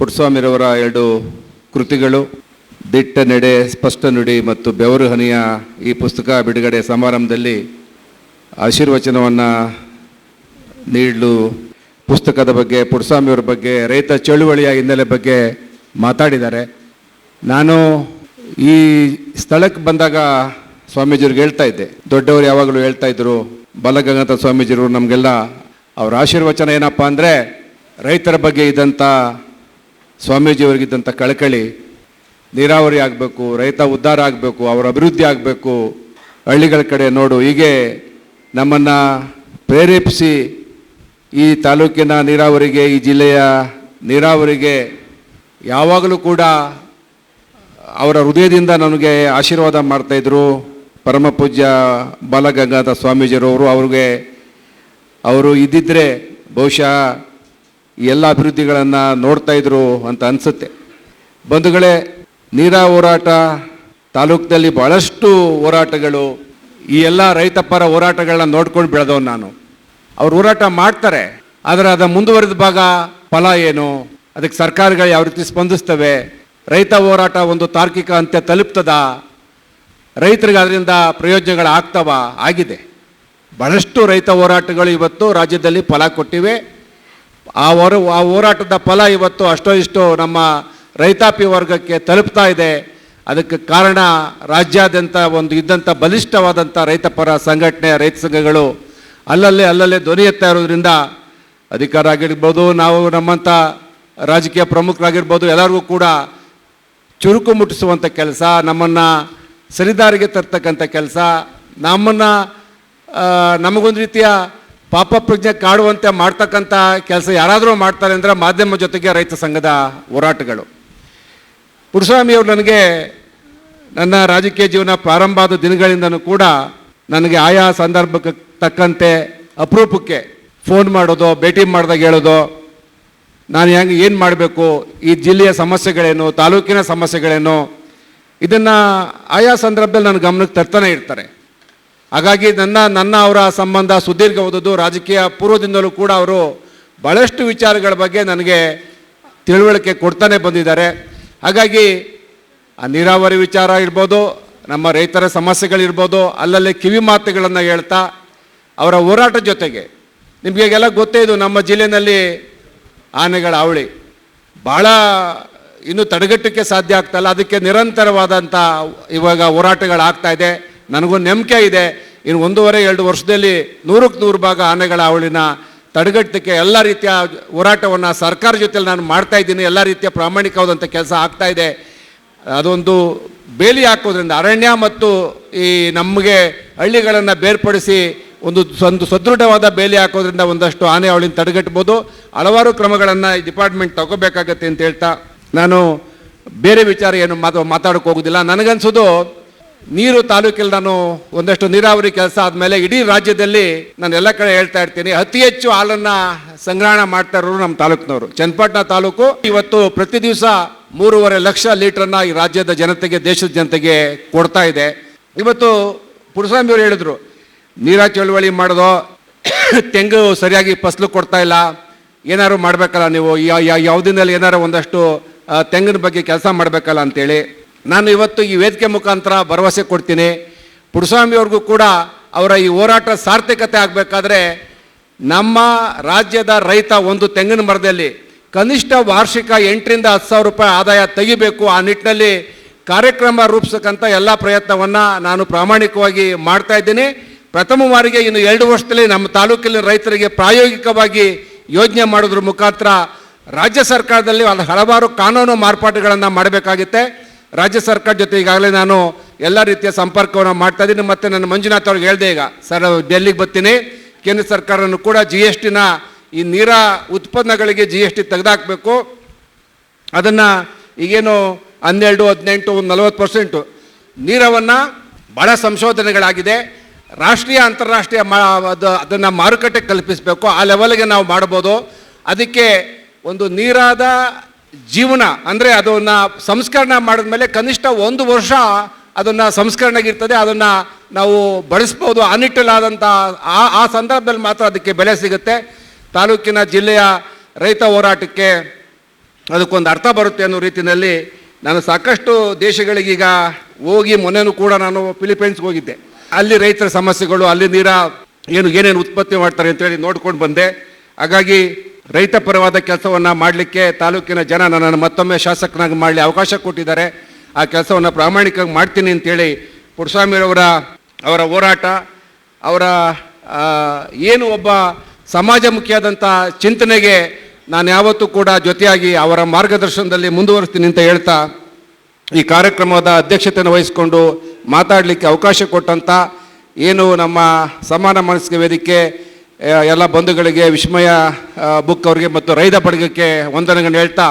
ಪುಟ್ಟಸ್ವಾಮಿರವರ ಎರಡು ಕೃತಿಗಳು, ದಿಟ್ಟ ನಡೆ, ಸ್ಪಷ್ಟ ನುಡಿ ಮತ್ತು ಬೆವರು ಹನಿಯ ಈ ಪುಸ್ತಕ ಬಿಡುಗಡೆ ಸಮಾರಂಭದಲ್ಲಿ ಆಶೀರ್ವಚನವನ್ನು ನೀಡಲು ಪುಸ್ತಕದ ಬಗ್ಗೆ ಪುಟ್ಟಸ್ವಾಮಿಯವರ ಬಗ್ಗೆ, ರೈತ ಚಳುವಳಿಯ ಹಿನ್ನೆಲೆ ಬಗ್ಗೆ ಮಾತಾಡಿದ್ದಾರೆ. ನಾನು ಈ ಸ್ಥಳಕ್ಕೆ ಬಂದಾಗ ಸ್ವಾಮೀಜಿಯವ್ರಿಗೆ ಹೇಳ್ತಾ ಇದ್ದೆ. ದೊಡ್ಡವರು ಯಾವಾಗಲೂ ಹೇಳ್ತಾ ಇದ್ರು ಬಾಲಗಂಗಾಥ ಸ್ವಾಮೀಜಿಯವರು ನಮಗೆಲ್ಲ ಅವರ ಆಶೀರ್ವಚನ ಏನಪ್ಪ ಅಂದರೆ ರೈತರ ಬಗ್ಗೆ ಇದ್ದಂಥ ಸ್ವಾಮೀಜಿಯವರಿಗಿದ್ದಂಥ ಕಳಕಳಿ ನೀರಾವರಿ ಆಗಬೇಕು, ರೈತ ಉದ್ಧಾರ ಆಗಬೇಕು, ಅವರ ಅಭಿವೃದ್ಧಿ ಆಗಬೇಕು, ಹಳ್ಳಿಗಳ ಕಡೆ ನೋಡು. ಹೀಗೆ ನಮ್ಮನ್ನು ಪ್ರೇರೇಪಿಸಿ ಈ ತಾಲೂಕಿನ ನೀರಾವರಿಗೆ, ಈ ಜಿಲ್ಲೆಯ ನೀರಾವರಿಗೆ ಯಾವಾಗಲೂ ಕೂಡ ಅವರ ಹೃದಯದಿಂದ ನನಗೆ ಆಶೀರ್ವಾದ ಮಾಡ್ತಾಯಿದ್ರು ಪರಮ ಪೂಜ್ಯ ಬಾಲಗಂಗಾಧರ ಸ್ವಾಮೀಜಿಯವರು ಅವ್ರಿಗೆ ಅವರು ಇದ್ದಿದ್ದರೆ ಬಹುಶಃ ಎಲ್ಲ ಅಭಿವೃದ್ಧಿಗಳನ್ನು ನೋಡ್ತಾ ಇದ್ರು ಅಂತ ಅನಿಸುತ್ತೆ. ಬಂಧುಗಳೇ, ನೀರ ಹೋರಾಟ ತಾಲೂಕಿನಲ್ಲಿ ಭಾಳಷ್ಟು ಹೋರಾಟಗಳು, ಈ ಎಲ್ಲ ರೈತ ಪರ ಹೋರಾಟಗಳನ್ನ ನೋಡ್ಕೊಂಡು ಬೆಳೆದವನು ನಾನು. ಅವ್ರು ಹೋರಾಟ ಮಾಡ್ತಾರೆ, ಆದರೆ ಅದರ ಮುಂದುವರೆದ ಭಾಗ ಫಲ ಏನು? ಅದಕ್ಕೆ ಸರ್ಕಾರಗಳು ಯಾವ ರೀತಿ ಸ್ಪಂದಿಸ್ತವೆ? ರೈತ ಹೋರಾಟ ಒಂದು ತಾರ್ಕಿಕ ಅಂತ್ಯ ತಲುಪ್ತದ? ರೈತರಿಗೆ ಅದರಿಂದ ಪ್ರಯೋಜನಗಳು ಆಗ್ತವ? ಆಗಿದೆ. ಬಹಳಷ್ಟು ರೈತ ಹೋರಾಟಗಳು ಇವತ್ತು ರಾಜ್ಯದಲ್ಲಿ ಫಲ ಕೊಟ್ಟಿವೆ. ಆ ಹೊರ ಆ ಹೋರಾಟದ ಫಲ ಇವತ್ತು ಅಷ್ಟೋ ಇಷ್ಟೋ ನಮ್ಮ ರೈತಾಪಿ ವರ್ಗಕ್ಕೆ ತಲುಪ್ತಾ ಇದೆ. ಅದಕ್ಕೆ ಕಾರಣ ರಾಜ್ಯಾದ್ಯಂತ ಒಂದು ಇದ್ದಂಥ ಬಲಿಷ್ಠವಾದಂಥ ರೈತಪರ ಸಂಘಟನೆ, ರೈತ ಸಂಘಗಳು ಅಲ್ಲಲ್ಲೇ ಅಲ್ಲಲ್ಲೇ ಧ್ವನಿ ಎತ್ತಾ ಇರೋದ್ರಿಂದ ಅಧಿಕಾರ ಆಗಿರ್ಬೋದು ನಾವು ನಮ್ಮಂಥ ರಾಜಕೀಯ ಪ್ರಮುಖರಾಗಿರ್ಬೋದು, ಎಲ್ಲರಿಗೂ ಕೂಡ ಚುರುಕು ಮುಟ್ಟಿಸುವಂಥ ಕೆಲಸ, ನಮ್ಮನ್ನು ಸರಿದಾರಿಗೆ ತರ್ತಕ್ಕಂಥ ಕೆಲಸ, ನಮ್ಮನ್ನು ನಮಗೊಂದು ರೀತಿಯ ಪಾಪ ಪ್ರಜ್ಞೆ ಕಾಡುವಂತೆ ಮಾಡ್ತಕ್ಕಂಥ ಕೆಲಸ ಯಾರಾದರೂ ಮಾಡ್ತಾರೆ ಅಂದರೆ ಮಾಧ್ಯಮ ಜೊತೆಗೆ ರೈತ ಸಂಘದ ಹೋರಾಟಗಳು. ಪುರುಸ್ವಾಮಿಯವರು ನನಗೆ ನನ್ನ ರಾಜಕೀಯ ಜೀವನ ಪ್ರಾರಂಭ ಆದ ದಿನಗಳಿಂದನೂ ಕೂಡ ನನಗೆ ಆಯಾ ಸಂದರ್ಭಕ್ಕೆ ತಕ್ಕಂತೆ ಅಪರೂಪಕ್ಕೆ ಫೋನ್ ಮಾಡೋದು, ಭೇಟಿ ಮಾಡಿದಾಗ ಹೇಳೋದು, ನಾನು ಹೆಂಗೆ ಏನು ಮಾಡಬೇಕು, ಈ ಜಿಲ್ಲೆಯ ಸಮಸ್ಯೆಗಳೇನು, ತಾಲೂಕಿನ ಸಮಸ್ಯೆಗಳೇನು, ಇದನ್ನು ಆಯಾ ಸಂದರ್ಭದಲ್ಲಿ ನನ್ನ ಗಮನಕ್ಕೆ ತರ್ತಾನೆ ಇರ್ತಾರೆ. ಹಾಗಾಗಿ ನನ್ನ ನನ್ನ ಅವರ ಸಂಬಂಧ ಸುದೀರ್ಘವಾದದ್ದು ರಾಜಕೀಯ ಪೂರ್ವದಿಂದಲೂ ಕೂಡ ಅವರು ಭಾಳಷ್ಟು ವಿಚಾರಗಳ ಬಗ್ಗೆ ನನಗೆ ತಿಳುವಳಿಕೆ ಕೊಡ್ತಾನೆ ಬಂದಿದ್ದಾರೆ. ಹಾಗಾಗಿ ಆ ನೀರಾವರಿ ವಿಚಾರ ಇರ್ಬೋದು, ನಮ್ಮ ರೈತರ ಸಮಸ್ಯೆಗಳಿರ್ಬೋದು, ಅಲ್ಲಲ್ಲಿ ಕಿವಿ ಮಾತುಗಳನ್ನು ಹೇಳ್ತಾ ಅವರ ಹೋರಾಟ ಜೊತೆಗೆ. ನಿಮಗೆಲ್ಲ ಗೊತ್ತೇ ಇದು, ನಮ್ಮ ಜಿಲ್ಲೆಯಲ್ಲಿ ಆನೆಗಳ ಅವಳಿ ಭಾಳ ಇನ್ನೂ ತಡೆಗಟ್ಟಕ್ಕೆ ಸಾಧ್ಯ ಆಗ್ತಾಯಿಲ್ಲ ಅದಕ್ಕೆ ನಿರಂತರವಾದಂಥ ಇವಾಗ ಹೋರಾಟಗಳಾಗ್ತಾ ಇದೆ. ನನಗೂ ನಂಬಿಕೆ ಇದೆ. ಇನ್ನು ಒಂದೂವರೆ, ಎರಡು ವರ್ಷದಲ್ಲಿ ನೂರಕ್ಕೆ ನೂರು ಭಾಗ ಆನೆಗಳ ಅವಳಿನ ತಡೆಗಟ್ಟಕ್ಕೆ ಎಲ್ಲ ರೀತಿಯ ಹೋರಾಟವನ್ನು ಸರ್ಕಾರ ಜೊತೆಲಿ ನಾನು ಮಾಡ್ತಾ ಇದ್ದೀನಿ. ಎಲ್ಲ ರೀತಿಯ ಪ್ರಾಮಾಣಿಕವಾದಂಥ ಕೆಲಸ ಆಗ್ತಾ ಇದೆ. ಅದೊಂದು ಬೇಲಿ ಹಾಕೋದ್ರಿಂದ ಅರಣ್ಯ ಮತ್ತು ಈ ನಮಗೆ ಹಳ್ಳಿಗಳನ್ನು ಬೇರ್ಪಡಿಸಿ ಒಂದು ಒಂದು ಸದೃಢವಾದ ಬೇಲಿ ಹಾಕೋದ್ರಿಂದ ಒಂದಷ್ಟು ಆನೆ ಅವಳಿನ ತಡೆಗಟ್ಬೋದು. ಹಲವಾರು ಕ್ರಮಗಳನ್ನು ಈ ಡಿಪಾರ್ಟ್ಮೆಂಟ್ ತಗೋಬೇಕಾಗತ್ತೆ ಅಂತ ಹೇಳ್ತಾ ನಾನು ಬೇರೆ ವಿಚಾರ ಏನು ಮಾತು, ಮಾತಾಡೋಕೆ ಹೋಗೋದಿಲ್ಲ. ನನಗನ್ಸೋದು ನೀರು ತಾಲೂಕಲ್ಲಿ ನಾನು ಒಂದಷ್ಟು ನೀರಾವರಿ ಕೆಲಸ ಆದಮೇಲೆ ಇಡೀ ರಾಜ್ಯದಲ್ಲಿ ನಾನು ಎಲ್ಲ ಕಡೆ ಹೇಳ್ತಾ ಇರ್ತೀನಿ. ಅತಿ ಹೆಚ್ಚು ಹಾಲನ್ನ ಸಂಗ್ರಹಣ ಮಾಡ್ತಾ ಇರೋರು ನಮ್ಮ ತಾಲೂಕಿನವರು. ಚನ್ನಪಟ್ಟಣ ತಾಲೂಕು ಇವತ್ತು ಪ್ರತಿ ದಿವಸ ಮೂರುವರೆ ಲಕ್ಷ ಲೀಟರ್ನ ಈ ರಾಜ್ಯದ ಜನತೆಗೆ, ದೇಶದ ಜನತೆಗೆ ಕೊಡ್ತಾ ಇದೆ. ಇವತ್ತು ಪುರುಸ್ವಾಮಿಯವರು ಹೇಳಿದ್ರು, ನೀರ ಚಳುವಳಿ ಮಾಡೋದು, ತೆಂಗು ಸರಿಯಾಗಿ ಫಸಲು ಕೊಡ್ತಾ ಇಲ್ಲ, ಏನಾದ್ರು ಮಾಡಬೇಕಲ್ಲ ನೀವು ಯಾವ ದಿನದಲ್ಲಿ ಏನಾರು ಒಂದಷ್ಟು ತೆಂಗಿನ ಬಗ್ಗೆ ಕೆಲಸ ಮಾಡಬೇಕಲ್ಲ ಅಂತೇಳಿ. ನಾನು ಇವತ್ತು ಈ ವೇದಿಕೆ ಮುಖಾಂತರ ಭರವಸೆ ಕೊಡ್ತೀನಿ. ಪುಟ್ಟಸ್ವಾಮಿಯವ್ರಿಗೂ ಕೂಡ ಅವರ ಈ ಹೋರಾಟ ಸಾರ್ಥಕತೆ ಆಗಬೇಕಾದ್ರೆ ನಮ್ಮ ರಾಜ್ಯದ ರೈತ ಒಂದು ತೆಂಗಿನ ಮರದಲ್ಲಿ ಕನಿಷ್ಠ ವಾರ್ಷಿಕ ಎಂಟರಿಂದ ಹತ್ತು ಸಾವಿರ ರೂಪಾಯಿ ಆದಾಯ ತೆಗಿಬೇಕು. ಆ ನಿಟ್ಟಿನಲ್ಲಿ ಕಾರ್ಯಕ್ರಮ ರೂಪಿಸಕ್ಕಂಥ ಎಲ್ಲ ಪ್ರಯತ್ನವನ್ನು ನಾನು ಪ್ರಾಮಾಣಿಕವಾಗಿ ಮಾಡ್ತಾ ಇದ್ದೀನಿ. ಪ್ರಥಮ ಬಾರಿಗೆ ಇನ್ನು ಎರಡು ವರ್ಷದಲ್ಲಿ ನಮ್ಮ ತಾಲೂಕಿನ ರೈತರಿಗೆ ಪ್ರಾಯೋಗಿಕವಾಗಿ ಯೋಜನೆ ಮಾಡೋದ್ರ ಮುಖಾಂತರ ರಾಜ್ಯ ಸರ್ಕಾರದಲ್ಲಿ ಹಲವಾರು ಕಾನೂನು ಮಾರ್ಪಾಟುಗಳನ್ನು ಮಾಡಬೇಕಾಗುತ್ತೆ. ರಾಜ್ಯ ಸರ್ಕಾರ ಜೊತೆ ಈಗಾಗಲೇ ನಾನು ಎಲ್ಲ ರೀತಿಯ ಸಂಪರ್ಕವನ್ನು ಮಾಡ್ತಾ ಇದ್ದೀನಿ. ಮತ್ತು ನನ್ನ ಮಂಜುನಾಥ್ ಅವ್ರಿಗೆ ಹೇಳಿದೆ ಈಗ, ಸರ್ ಡೆಲ್ಲಿಗೆ ಬರ್ತೀನಿ. ಕೇಂದ್ರ ಸರ್ಕಾರನೂ ಕೂಡ ಜಿ ಎಸ್ ಟಿನ ಈ ನೀರ ಉತ್ಪನ್ನಗಳಿಗೆ ಜಿ ಎಸ್ ಟಿ ತೆಗೆದಾಕಬೇಕು. ಅದನ್ನು ಈಗೇನು ಹನ್ನೆರಡು, ಹದಿನೆಂಟು ಒಂದು ನಲವತ್ತು ಪರ್ಸೆಂಟು ನೀರವನ್ನು ಭಾಳ ಸಂಶೋಧನೆಗಳಾಗಿದೆ. ರಾಷ್ಟ್ರೀಯ, ಅಂತಾರಾಷ್ಟ್ರೀಯ ಮಾ, ಅದು, ಅದನ್ನು ಮಾರುಕಟ್ಟೆ ಕಲ್ಪಿಸಬೇಕು. ಆ ಲೆವೆಲ್ಗೆ ನಾವು ಮಾಡ್ಬೋದು. ಅದಕ್ಕೆ ಒಂದು ನೀರಾದ ಜೀವನ ಅಂದರೆ ಅದನ್ನು ಸಂಸ್ಕರಣೆ ಮಾಡಿದ್ಮೇಲೆ ಕನಿಷ್ಠ ಒಂದು ವರ್ಷ ಅದನ್ನು ಸಂಸ್ಕರಣೆಗಿರ್ತದೆ, ಅದನ್ನು ನಾವು ಬಳಸ್ಬೋದು ಆ ನಿಟ್ಟಲಾದಂಥ ಆ ಆ ಸಂದರ್ಭದಲ್ಲಿ ಮಾತ್ರ ಅದಕ್ಕೆ ಬೆಲೆ ಸಿಗುತ್ತೆ. ತಾಲೂಕಿನ ಜಿಲ್ಲೆಯ ರೈತ ಹೋರಾಟಕ್ಕೆ ಅದಕ್ಕೊಂದು ಅರ್ಥ ಬರುತ್ತೆ ಅನ್ನೋ ರೀತಿಯಲ್ಲಿ ನಾನು ಸಾಕಷ್ಟು ದೇಶಗಳಿಗೀಗ ಹೋಗಿ ಮೊನ್ನೆನೂ ಕೂಡ ನಾನು ಫಿಲಿಪೈನ್ಸ್ಗೆ ಹೋಗಿದ್ದೆ. ಅಲ್ಲಿ ರೈತರ ಸಮಸ್ಯೆಗಳು, ಅಲ್ಲಿ ನೀರ ಏನು, ಏನೇನು ಉತ್ಪತ್ತಿ ಮಾಡ್ತಾರೆ ಅಂತೇಳಿ ನೋಡ್ಕೊಂಡು ಬಂದೆ. ಹಾಗಾಗಿ ರೈತ ಪರವಾದ ಕೆಲಸವನ್ನು ಮಾಡಲಿಕ್ಕೆ ತಾಲೂಕಿನ ಜನ ನನ್ನನ್ನು ಮತ್ತೊಮ್ಮೆ ಶಾಸಕನಾಗಿ ಮಾಡಲಿ ಅವಕಾಶ ಕೊಟ್ಟಿದ್ದಾರೆ. ಆ ಕೆಲಸವನ್ನು ಪ್ರಾಮಾಣಿಕವಾಗಿ ಮಾಡ್ತೀನಿ ಅಂತೇಳಿ ಪುಟ್ಸ್ವಾಮಿ ಅವರ ಹೋರಾಟ, ಅವರ ಏನು ಒಬ್ಬ ಸಮಾಜಮುಖಿಯಾದಂಥ ಚಿಂತನೆಗೆ ನಾನು ಯಾವತ್ತೂ ಕೂಡ ಜೊತೆಯಾಗಿ ಅವರ ಮಾರ್ಗದರ್ಶನದಲ್ಲಿ ಮುಂದುವರಿಸ್ತೀನಿ ಅಂತ ಹೇಳ್ತಾ ಈ ಕಾರ್ಯಕ್ರಮದ ಅಧ್ಯಕ್ಷತೆಯನ್ನು ವಹಿಸಿಕೊಂಡು ಮಾತಾಡಲಿಕ್ಕೆ ಅವಕಾಶ ಕೊಟ್ಟಂಥ ಏನು ನಮ್ಮ ಸಮಾನ ಮನಸ್ಸಿಗೆ ವೇದಿಕೆ ಎಲ್ಲ ಬಂಧುಗಳಿಗೆ ವಿಸ್ಮಯ ಬುಕ್ ಅವರಿಗೆ ಮತ್ತು ರೈತ ಪಡಗಕ್ಕೆ ವಂದನೆಗಳನ್ನು ಹೇಳ್ತಾ